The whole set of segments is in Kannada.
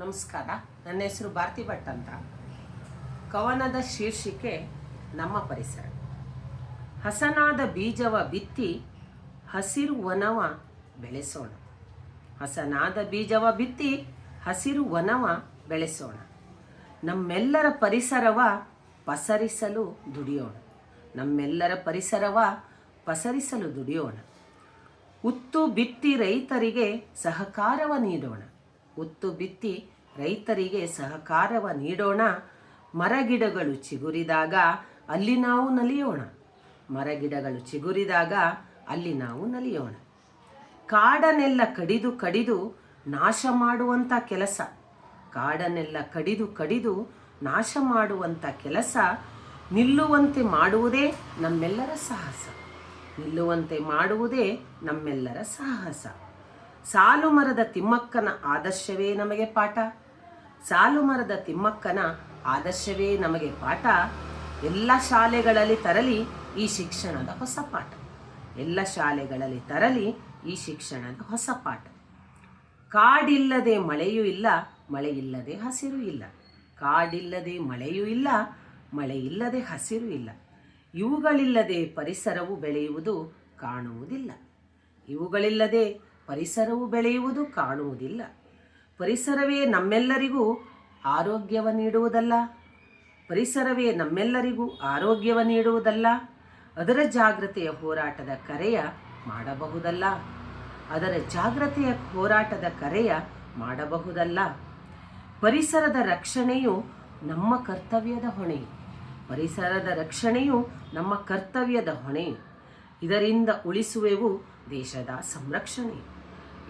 ನಮಸ್ಕಾರ. ನನ್ನ ಹೆಸರು ಭಾರತಿ ಭಟ್ ಅಂತ. ಕವನದ ಶೀರ್ಷಿಕೆ ನಮ್ಮ ಪರಿಸರ. ಹಸನಾದ ಬೀಜವ ಬಿತ್ತಿ ಹಸಿರು ವನವ ಬೆಳೆಸೋಣ. ಹಸನಾದ ಬೀಜವ ಬಿತ್ತಿ ಹಸಿರು ವನವ ಬೆಳೆಸೋಣ. ನಮ್ಮೆಲ್ಲರ ಪರಿಸರವ ಪಸರಿಸಲು ದುಡಿಯೋಣ. ನಮ್ಮೆಲ್ಲರ ಪರಿಸರವ ಪಸರಿಸಲು ದುಡಿಯೋಣ. ಉತ್ತು ಬಿತ್ತಿ ರೈತರಿಗೆ ಸಹಕಾರವ ನೀಡೋಣ. ಉತ್ತು ಬಿತ್ತಿ ರೈತರಿಗೆ ಸಹಕಾರವ ನೀಡೋಣ. ಮರಗಿಡಗಳು ಚಿಗುರಿದಾಗ ಅಲ್ಲಿ ನಾವು ನಲಿಯೋಣ. ಮರಗಿಡಗಳು ಚಿಗುರಿದಾಗ ಅಲ್ಲಿ ನಾವು ನಲಿಯೋಣ. ಕಾಡನ್ನೆಲ್ಲ ಕಡಿದು ಕಡಿದು ನಾಶ ಮಾಡುವಂಥ ಕೆಲಸ. ಕಾಡನ್ನೆಲ್ಲ ಕಡಿದು ಕಡಿದು ನಾಶ ಮಾಡುವಂಥ ಕೆಲಸ ನಿಲ್ಲುವಂತೆ ಮಾಡುವುದೇ ನಮ್ಮೆಲ್ಲರ ಸಾಹಸ. ನಿಲ್ಲುವಂತೆ ಮಾಡುವುದೇ ನಮ್ಮೆಲ್ಲರ ಸಾಹಸ. ಸಾಲು ಮರದ ತಿಮ್ಮಕ್ಕನ ಆದರ್ಶವೇ ನಮಗೆ ಪಾಠ. ಸಾಲು ಮರದ ತಿಮ್ಮಕ್ಕನ ಆದರ್ಶವೇ ನಮಗೆ ಪಾಠ. ಎಲ್ಲ ಶಾಲೆಗಳಲ್ಲಿ ತರಲಿ ಈ ಶಿಕ್ಷಣದ ಹೊಸ ಪಾಠ. ಎಲ್ಲ ಶಾಲೆಗಳಲ್ಲಿ ತರಲಿ ಈ ಶಿಕ್ಷಣದ ಹೊಸ ಪಾಠ. ಕಾಡಿಲ್ಲದೆ ಮಳೆಯೂ ಇಲ್ಲ, ಮಳೆಯಿಲ್ಲದೆ ಹಸಿರು ಇಲ್ಲ. ಕಾಡಿಲ್ಲದೆ ಮಳೆಯೂ ಇಲ್ಲ, ಮಳೆಯಿಲ್ಲದೆ ಹಸಿರು ಇಲ್ಲ. ಇವುಗಳಿಲ್ಲದೆ ಪರಿಸರವು ಬೆಳೆಯುವುದು ಕಾಣುವುದಿಲ್ಲ. ಇವುಗಳಿಲ್ಲದೆ ಪರಿಸರವು ಬೆಳೆಯುವುದು ಕಾಣುವುದಿಲ್ಲ. ಪರಿಸರವೇ ನಮ್ಮೆಲ್ಲರಿಗೂ ಆರೋಗ್ಯವ ನೀಡುವುದಲ್ಲ. ಪರಿಸರವೇ ನಮ್ಮೆಲ್ಲರಿಗೂ ಆರೋಗ್ಯವ ನೀಡುವುದಲ್ಲ. ಅದರ ಜಾಗ್ರತೆಯ ಹೋರಾಟದ ಕರೆಯ ಮಾಡಬಹುದಲ್ಲ. ಅದರ ಜಾಗ್ರತೆಯ ಹೋರಾಟದ ಕರೆಯ ಮಾಡಬಹುದಲ್ಲ. ಪರಿಸರದ ರಕ್ಷಣೆಯು ನಮ್ಮ ಕರ್ತವ್ಯದ ಹೊಣೆ. ಪರಿಸರದ ರಕ್ಷಣೆಯು ನಮ್ಮ ಕರ್ತವ್ಯದ ಹೊಣೆ. ಇದರಿಂದ ಉಳಿಸುವೆವು ದೇಶದ ಸಂರಕ್ಷಣೆ.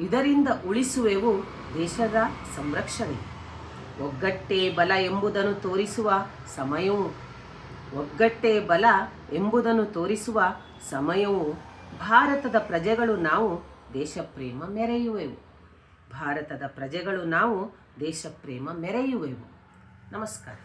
ಇದರಿಂದ ಉಳಿಸುವೆವು ದೇಶದ ಸಂರಕ್ಷಣೆ. ಒಗ್ಗಟ್ಟೇ ಬಲ ಎಂಬುದನ್ನು ತೋರಿಸುವ ಸಮಯವು. ಒಗ್ಗಟ್ಟೇ ಬಲ ಎಂಬುದನ್ನು ತೋರಿಸುವ ಸಮಯವು. ಭಾರತದ ಪ್ರಜೆಗಳು ನಾವು ದೇಶಪ್ರೇಮ ಮೆರೆಯುವೆವು. ಭಾರತದ ಪ್ರಜೆಗಳು ನಾವು ದೇಶಪ್ರೇಮ ಮೆರೆಯುವೆವು. ನಮಸ್ಕಾರ.